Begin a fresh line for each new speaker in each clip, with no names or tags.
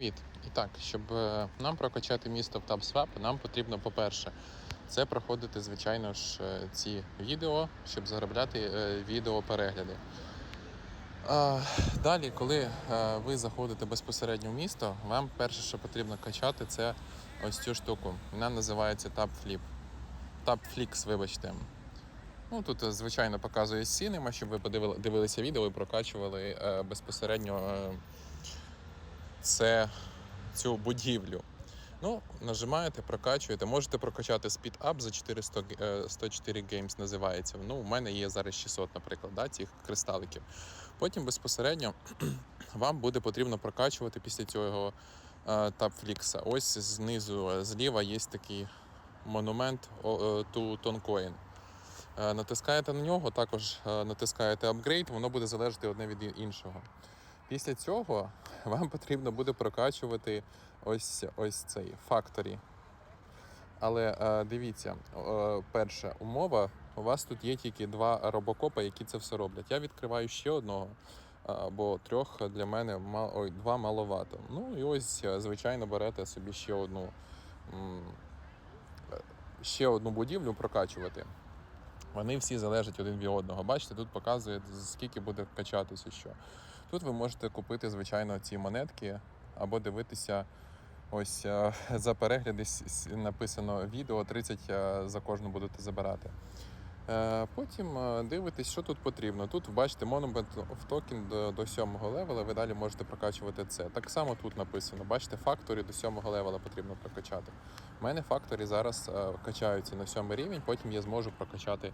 Привіт. І так, щоб е, нам прокачати місто в TabSwap, нам потрібно, по-перше, це проходити, звичайно ж, е, ці відео, щоб заробляти е, відеоперегляди. Далі, коли ви заходите безпосередньо в місто, вам перше, що потрібно качати, це ось цю штуку. Вона називається TabFlip. TabFlix, вибачте. Ну, тут, звичайно, показує Cinema, щоб ви подивили, дивилися відео і прокачували безпосередньо це, цю будівлю. Ну, нажимаєте, прокачуєте. Можете прокачати Speed Up за 400, е, 104 Games називається. Ну, у мене є зараз 600, наприклад, да, цих кристаликів. Потім безпосередньо вам буде потрібно прокачувати після цього е, тапфлікса. Ось знизу е, зліва є такий монумент е. Е, Натискаєте на нього, також е, натискаєте апгрейд, воно буде залежати одне від іншого. Після цього вам потрібно буде прокачувати ось, ось цей Factory. Але е, дивіться, е, перша умова, у вас тут є тільки два робокопа, які це все роблять. Я відкриваю ще одного, е, бо трьох для мене ой, два маловато. Ну і ось, звичайно, берете собі ще одну, ще одну будівлю прокачувати. Вони всі залежать один від одного. Бачите, тут показує, скільки буде качатися що. Тут ви можете купити, звичайно, ці монетки або дивитися. Ось е, за перегляди написано відео 30 е, за кожну будете забирати. Е, Потім дивитесь, що тут потрібно. Тут бачите Monument of Token до, до 7 левела, ви далі можете прокачувати це. Так само тут написано, бачите, факторі до 7 левела потрібно прокачати. У мене факторі зараз качаються на 7 рівень, потім я зможу прокачати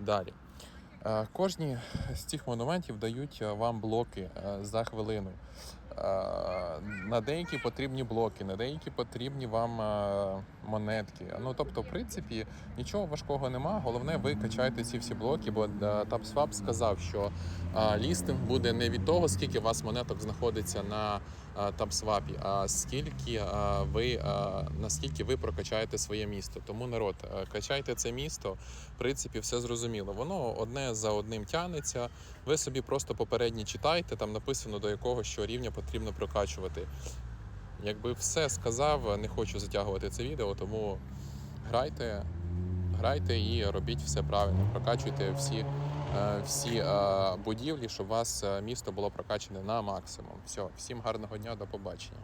далі. Е, Кожні з цих монументів дають е, вам блоки е, за хвилину. На деякі потрібні блоки, на деякі потрібні вам монетки. Ну тобто, в принципі, нічого важкого нема. Головне, ви качаєте ці всі блоки, бо е, TapSwap сказав, що е, лістинг буде не від того, скільки у вас монеток знаходиться на е, TapSwap, а скільки ви наскільки ви прокачаєте своє місто. Тому народ, качайте це місто. В принципі, все зрозуміло. Воно одне за одним тягнеться. Ви собі просто попередні читайте, там написано до якого що рівня потрібно прокачувати. Якби все сказав, не хочу затягувати це відео, тому грайте, грайте і робіть все правильно. Прокачуйте всі, е, всі е, будівлі, щоб у вас е, місто було прокачане на максимум. Все, всім гарного дня, до побачення.